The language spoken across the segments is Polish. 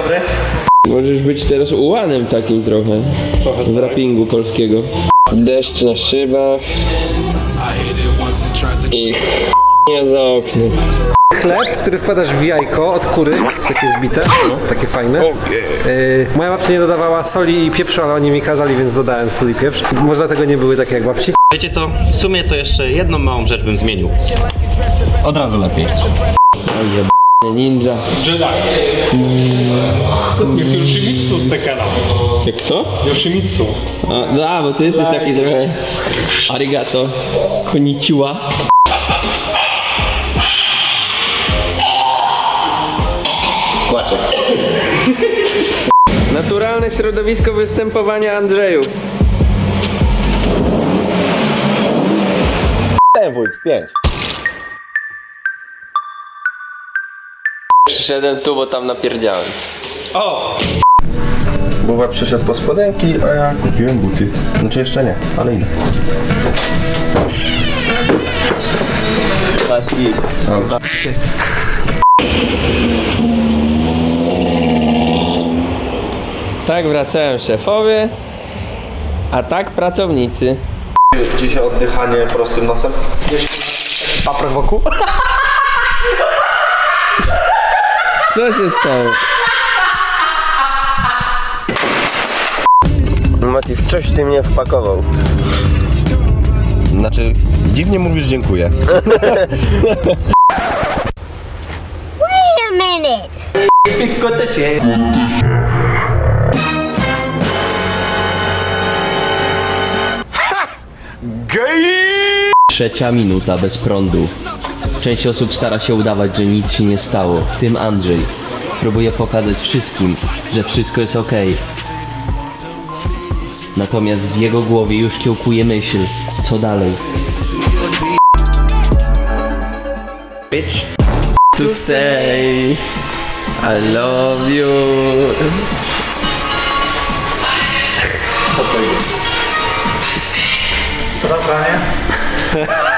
No dobry. Możesz być teraz ułanem takim trochę. W rapingu polskiego. Deszcz na szybach. I nie za oknem. Chleb, który wkładasz w jajko od kury, takie zbite, takie fajne. Yy, moja babcia nie dodawała soli i pieprzu, ale oni mi kazali, więc dodałem sól i pieprz. Może dlatego nie były takie jak babci. Wiecie co? W sumie to jeszcze jedną małą rzecz bym zmienił. Od razu lepiej. Oj, Ninja. Jedi. Jak Yoshimitsu z Tekena. Jak kto? Yoshimitsu. A, no, a, bo ty jesteś taki trochę... Arigato. Konnichiwa. Kłaczek. Naturalne środowisko występowania Andrzejów. Wójt 5. Przyszedłem tu, bo tam napierdziałem. Buba przyszedł po spodenki, a ja kupiłem buty. Znaczy jeszcze nie, ale idę. Tak wracają szefowie, a tak pracownicy. Dzisiaj oddychanie prostym nosem. Paprok wokół? Co się stało? Mati, w coś ty mnie wpakował. Znaczy, dziwnie mówisz dziękuję. Wait a minute. Piwko też jest. Trzecia minuta bez prądu. Część osób stara się udawać, że nic się nie stało, w tym Andrzej. Próbuje pokazać wszystkim, że wszystko jest ok. Natomiast w jego głowie już kiełkuje myśl, co dalej. Bitch. To say I love you.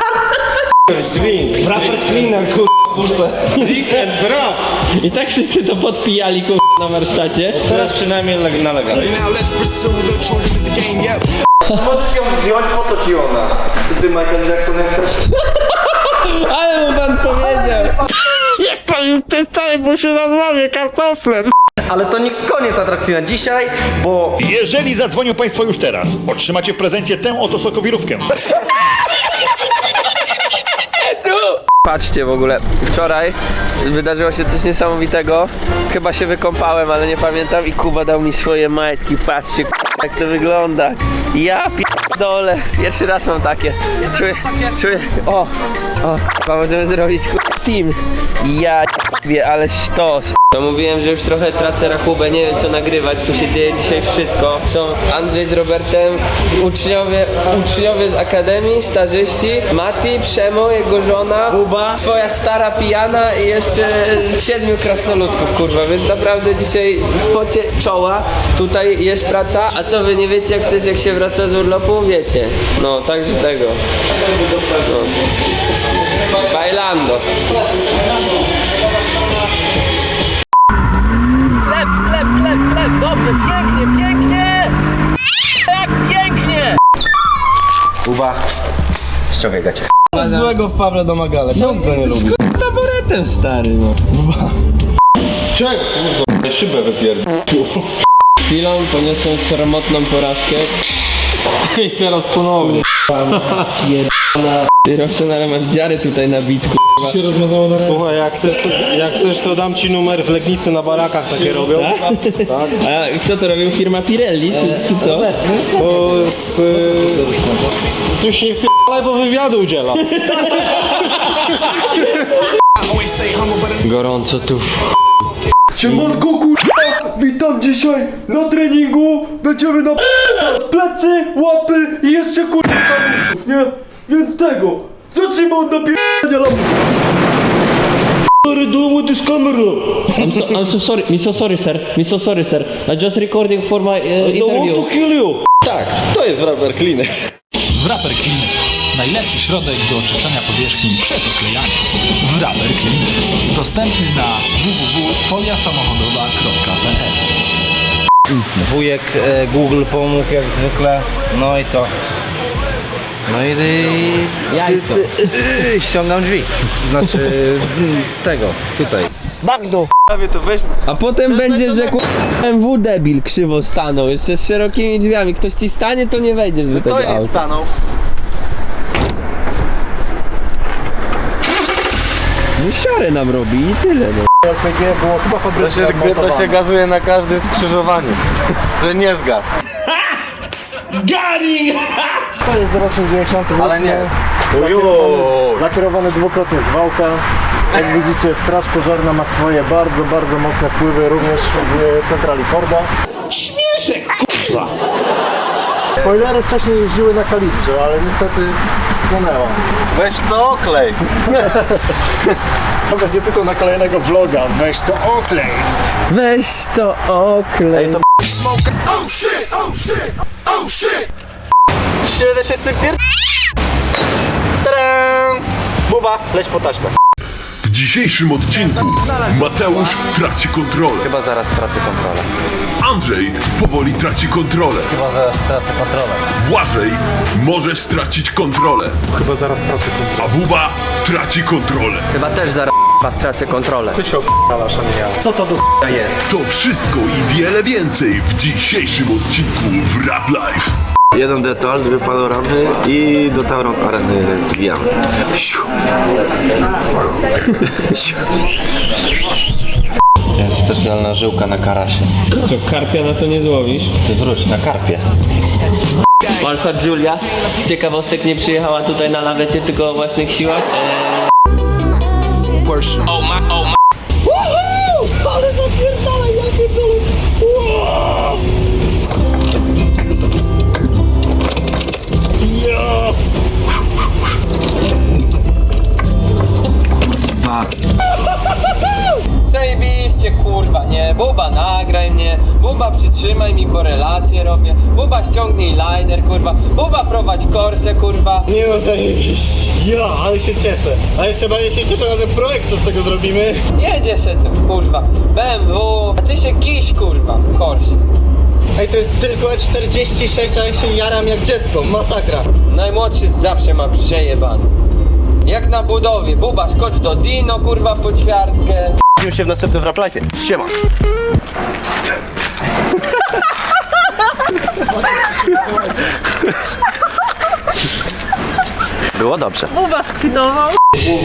I tak wszyscy to podpijali kur... na warsztacie. Teraz przynajmniej leg- na legalnie. Now let's pursue the truth of the game, yep. Możesz ją zdjąć, po co ci ona? Czy ty Michael Jackson jesteś? Ale mu pan powiedział! Jak pan pytał, bo się nazwawie kartoflem. Ale to nie koniec atrakcji na dzisiaj, bo Jeżeli zadzwonią Państwo już teraz, otrzymacie w prezencie tę oto sokowirówkę. Patrzcie w ogóle, wczoraj wydarzyło się coś niesamowitego. Chyba się wykąpałem, ale nie pamiętam i Kuba dał mi swoje majtki. Patrzcie jak to wygląda. Ja dole. Pierwszy raz mam takie. Czuję, czuję. O, o, k***a, możemy zrobić team. Ja wie, ale sztos. No mówiłem, że już trochę tracę rachubę, nie wiem co nagrywać, tu się dzieje dzisiaj wszystko. Są Andrzej z Robertem, uczniowie, uczniowie z akademii, stażyści, Mati, Przemo, jego żona, Buba, twoja stara pijana i jeszcze siedmiu krasnoludków, kurwa, więc naprawdę dzisiaj w pocie czoła tutaj jest praca, a co wy nie wiecie jak to jest jak się wraca z urlopu? Wiecie. No, także tego. No. Bailando. Klep, klep, klep, klep. Dobrze, pięknie, pięknie. Jak pięknie. Buba, ściągaj gacie. Złego w Pawle domagale. Czemu to nie lubi? Taboretem stary, no. Szybę wypierdol. Chwilą poniosłem sromotną porażkę. I teraz ponownie. Jebana. Ty masz dziary tutaj na bitku. Słuchaj, jak chcesz, to, jak chcesz, to dam ci numer w Legnicy na barakach takie robią. A kto to robił? Firma Pirelli, czy, czy co? To z... Y, tu się nie wpierdalaj, bo wywiadu udziela. Gorąco tu w Siemanko kurwa, witam dzisiaj na treningu. Będziemy na plecy, łapy i jeszcze kurwa nie? Więc tego, zacznijmy od napierdania lamusów. Sorry, domu, to jest kamera. I'm so, I'm so sorry, me so sorry sir, me so sorry sir. I just recording for my uh, No want interview. to kill you. Tak, to jest raper cleaner. W Rapper Cleaner. Najlepszy środek do oczyszczania powierzchni przed oklejaniem. Wrapper Cleaner. Dostępny na www.foliasamochodowa.pl Wujek e, Google pomógł jak zwykle. No i co? No i, i jajco. ściągam drzwi. Znaczy tego, tutaj. A potem będzie, że ku... MW debil krzywo stanął, jeszcze z szerokimi drzwiami. Ktoś ci stanie, to nie wejdziesz do tego auta. stanął. No siarę nam robi i tyle, no. LPG było chyba To fabrycznie się, to się gazuje na każdym skrzyżowaniu. Że nie zgas. To jest 0,60 Ale nie. Lakierowany, lakierowany dwukrotnie z wałka. Jak widzicie, straż pożarna ma swoje bardzo, bardzo mocne wpływy również w centrali Forda. Śmieszek, kurwa! Spoilery wcześniej jeździły na kalibrze, ale niestety spłonęła. Weź to klej. To będzie tytuł na kolejnego vloga. Weź to oklej! Weź to oklej. Będę się z tym pier... Tadam! Buba, leć po taśmę. W dzisiejszym odcinku Mateusz traci kontrolę. Chyba zaraz stracę kontrolę. Andrzej powoli traci kontrolę. Chyba zaraz stracę kontrolę. Błażej może stracić kontrolę. Chyba zaraz stracę kontrolę. A Buba traci kontrolę. Chyba też zaraz stracę kontrolę. Ty się opalasz, a nie ja. Co to do jest? To wszystko i wiele więcej w dzisiejszym odcinku w Rap Life. Jeden detal, dwie panoramy i do Tauron Areny zwijamy. Siu. Siu. Jest specjalna żyłka na karasie. To karpia na to nie złowisz? Ty wróć na karpie. Malcha Julia z ciekawostek nie przyjechała tutaj na lawecie, tylko o własnych siłach. Eee... kurwa, nie? Buba nagraj mnie, Buba przytrzymaj mi korelację robię, Buba ściągnij liner kurwa, Buba prowadź korsę kurwa. Nie no zajebiście. Ja, ale się cieszę. A jeszcze bardziej się cieszę na ten projekt, co z tego zrobimy. Jedzie się tym kurwa, BMW, a ty się kiś kurwa, korsie. Ej, to jest tylko 46, a ja się jaram jak dziecko. Masakra. Najmłodszy zawsze ma przejebany. Jak na budowie, Buba skocz do Dino kurwa po ćwiartkę. Widzimy się w następnym Rap Life. Siema. Było dobrze. Buba skwitował.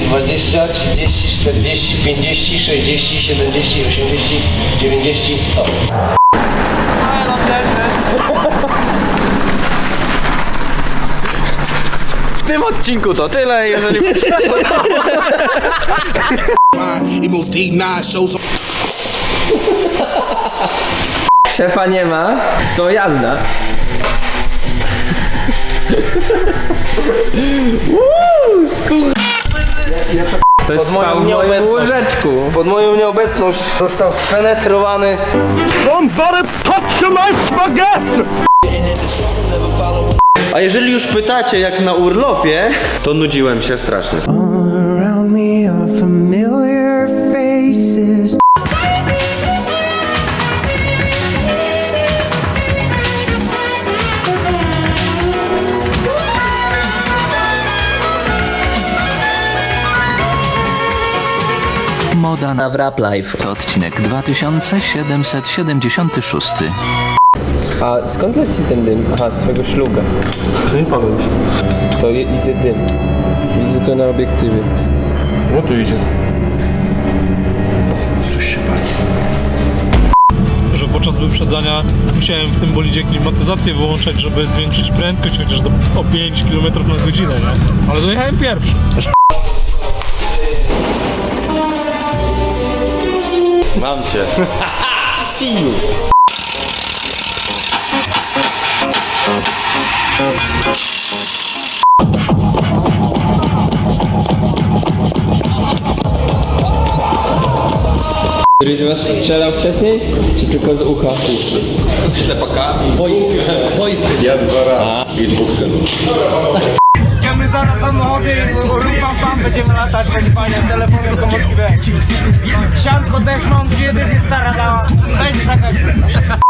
20, 30, 40, 50, 60, 70, 80, 90, 100. W tym odcinku to tyle, jeżeli... Emos D9 shows Szefa nie ma, to jazda. Uuu, skur... Coś Pod moją spał w moim nieobecność. łóżeczku. Pod moją nieobecność został spenetrowany. A jeżeli już pytacie jak na urlopie, to nudziłem się strasznie. Na Wrap Life. To odcinek 2776. A skąd leci ten dym? Aha, z twojego szluga. Że nie pamięć. To je, idzie dym. Widzę to na obiektywie. No tu idzie. Że podczas wyprzedzania musiałem w tym bolidzie klimatyzację wyłączać, żeby zwiększyć prędkość chociaż do, o 5 km na godzinę, nie? Ale dojechałem pierwszy. Mam cię. See you. Który z was strzelał wcześniej? Czy tylko z ucha? Ślepaka? Wojska. Wojska. Ja dwa razy i dwóch synów. Kupimy zaraz samochody i rupam tam będziemy latać, pani panie, telefonem komórki Sianko też mam dwie dychy stara dała. Będzie taka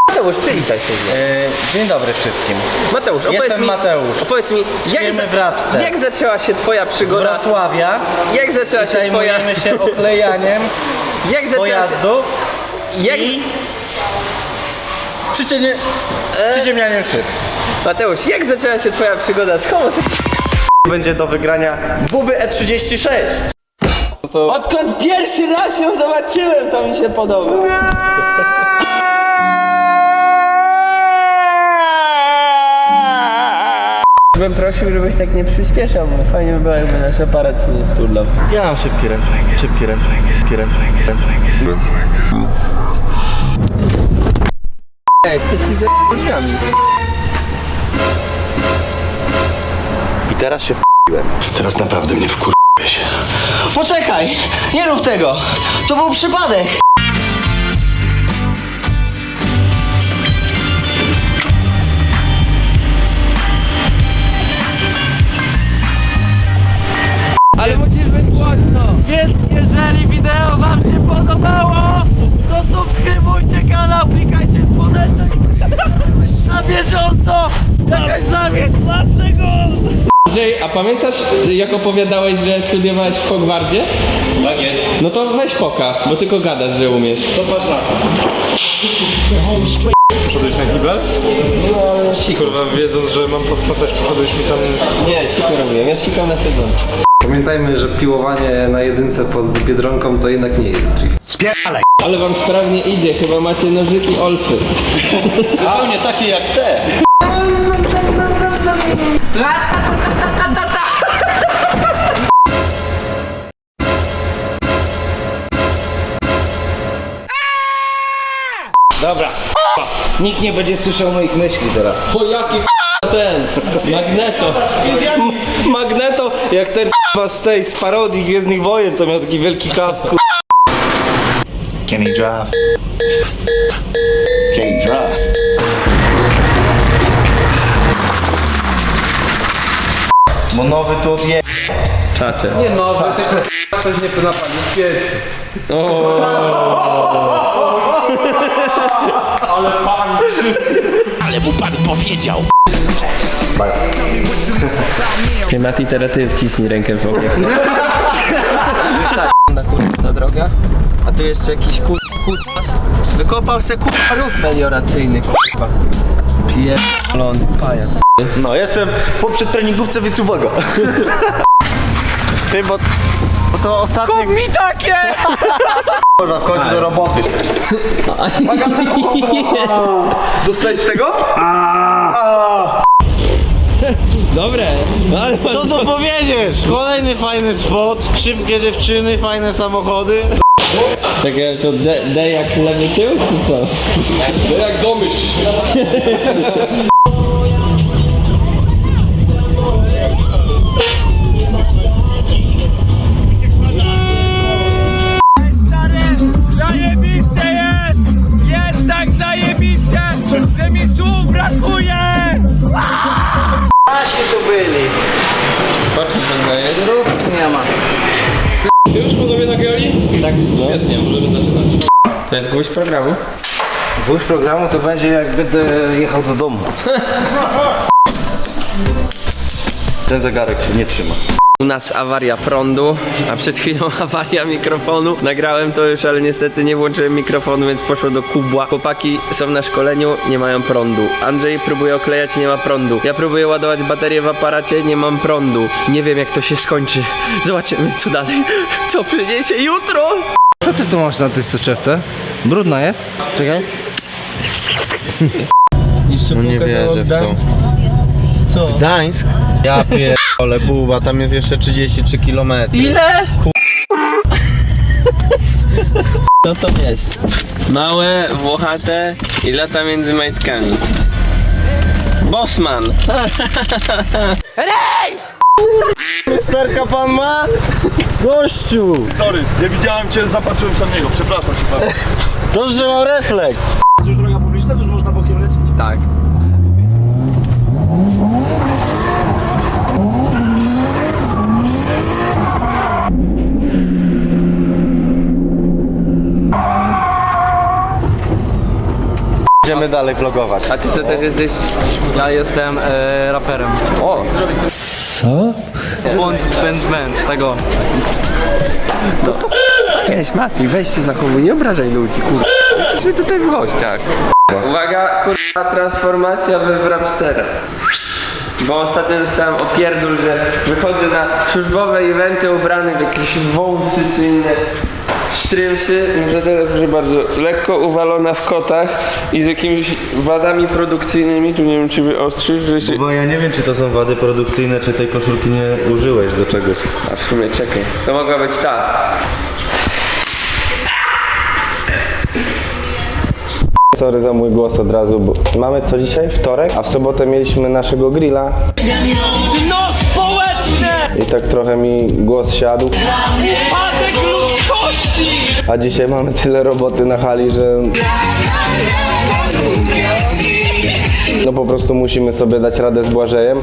Mateusz, przywitaj się. z nami. Dzień dobry wszystkim. Mateusz, opowiedz Jestem mi, Mateusz. opowiedz mi, jak, Wrapster. jak zaczęła się twoja Z przygoda? Wrocławia Jak zaczęła się twoja... zajmujemy się oklejaniem Jak zaczęła się... pojazdów Jak... i przyciemnie, przyciemnianiem szyb. Mateusz, jak zaczęła się twoja przygoda z homoseksualizmem? Będzie do wygrania Buby E36. Odkąd pierwszy raz ją zobaczyłem, to mi się podoba. Bym prosił, żebyś tak nie przyspieszał, bo fajnie by było, jakby nasz aparat się nie sturlał. Ja mam szybki refleks, szybki refleks, szybki refleks, refleks. Ej, ktoś ci za drzwiami. Teraz się Teraz naprawdę mnie wkurzyłeś. Poczekaj, nie rób tego. To był przypadek. Ale musisz być głośno. Więc jeżeli wideo wam się podobało, to subskrybujcie kanał, klikajcie dzwoneczek. Na bieżąco jakaś zamieć dlaczego? Andrzej, a pamiętasz jak opowiadałeś, że studiowałeś w Hogwardzie? Tak jest. No to weź poka, bo tylko gadasz, że umiesz. To patrz na to. Poszedłeś na kibel? No ale. Kurwa, wiedząc, że mam posprzątać, poszedłeś mi tam... Nie, siku robiłem, ja sikam na siedząco. Pamiętajmy, że piłowanie na jedynce pod Biedronką to jednak nie jest drift. Spierdalaj! Ale wam sprawnie idzie, chyba macie nożyki olfy. Zupełnie takie jak te. Dobra. Nikt nie będzie słyszał moich myśli teraz. O jaki ten, magneto. Magneto, jak ten k***a z tej, z parodii Gwiezdnych Wojen, co miał taki wielki kask. ku- Can he drive? Can he drive? Bo nowy tu odje... Czacze. Nie no, ktoś nie napalił piecy. Ty Mati, teraz ty wciśnij rękę w ogień. Na kurwa ta droga. A tu jeszcze jakiś kur... kutas. Wykopał se kurwa rów melioracyjny kurwa. Pierdolony pajac. No, jestem po przedtreningówce, więc uwaga. Ty, bo, bo to ostatnie... Kup mi takie! Kurwa, w końcu do roboty. Dostałeś z tego? Dobre, no ale Co tu powiedziesz? Kolejny fajny spot, szybkie dziewczyny, fajne samochody. Czekaj, to D, D jak lewy tył, czy co? Jak domyśl. Słów brakuje! Nasi tu byli. Patrz, wyglądaje. Nie ma. Już panowie nagrali? Tak. Świetnie, możemy zaczynać. To jest gwóźdź programu? Gwóźdź programu to będzie jak będę jechał do domu. Ten zegarek się nie trzyma. U nas awaria prądu, a przed chwilą awaria mikrofonu. Nagrałem to już, ale niestety nie włączyłem mikrofonu, więc poszło do kubła. Chłopaki są na szkoleniu, nie mają prądu. Andrzej próbuje oklejać, nie ma prądu. Ja próbuję ładować baterię w aparacie, nie mam prądu. Nie wiem jak to się skończy. Zobaczymy co dalej. Co przyniesie jutro? Co ty tu masz na tej soczewce? Brudna jest? Czekaj. Jeszcze No nie wierzę w to. Co? Gdańsk? Ja pierdolę, buba, tam jest jeszcze 33 km. Ile? Co to jest? Małe, włochate i lata między majtkami. Bosman! Lusterka pan ma? Gościu! Sorry, nie widziałem cię, zapatrzyłem się na niego. Przepraszam cię bardzo. Dobrze, że mam refleks. Już droga publiczna, to już można bokiem lecieć. Tak. Będziemy dalej vlogować. A ty co też jesteś? Ja jestem e, raperem. O! Bądź Benz Benz, tego. Weź Mati, weź się zachowuj, nie obrażaj ludzi, kurwa. Jesteśmy tutaj w gościach. Uwaga, kurwa, transformacja we w Rapstera. Bo ostatnio dostałem opierdol, że wychodzę na służbowe eventy ubrany w jakieś wąsy czy inne to teraz proszę bardzo, lekko uwalona w kotach i z jakimiś wadami produkcyjnymi, tu nie wiem czy wyostrzysz, że się... Bo ja nie wiem, czy to są wady produkcyjne, czy tej koszulki nie użyłeś do czegoś. A w sumie czekaj, to mogła być ta. Sorry za mój głos od razu, bo mamy co dzisiaj? Wtorek, a w sobotę mieliśmy naszego grilla. No! I tak trochę mi głos siadł. Ludzkości! A dzisiaj mamy tyle roboty na hali, że... No po prostu musimy sobie dać radę z Błażejem.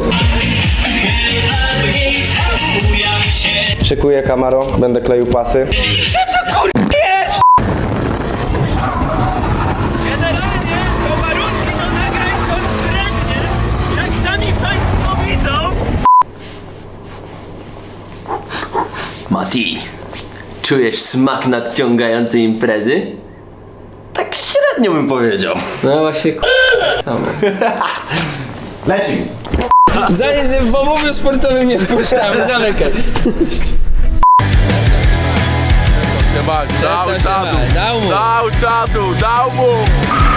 Szykuję kamaro, będę kleił pasy. Mati, czujesz smak nadciągającej imprezy? Tak średnio bym powiedział. No właśnie, k***, tak samo. Lecimy. Za w obuwiu sportowym nie wpuszczamy, zamykaj. Dał czadu, dał mu. Dał czadu, dał mu!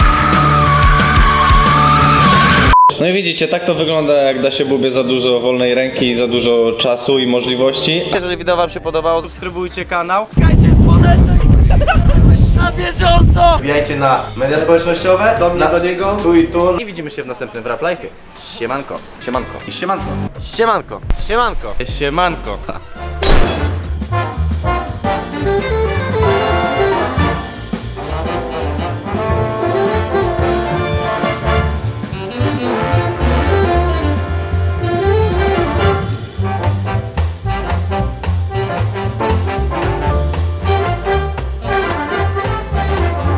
No i widzicie, tak to wygląda, jak da się bubie za dużo wolnej ręki, za dużo czasu i możliwości. Jeżeli wideo wam się podobało, subskrybujcie kanał. Na bieżąco! Wbijajcie na media społecznościowe. Do mnie, na, do niego. Tu i tu. I widzimy się w następnym Wrap Life. Siemanko. Siemanko. I siemanko. Siemanko. Siemanko. Siemanko.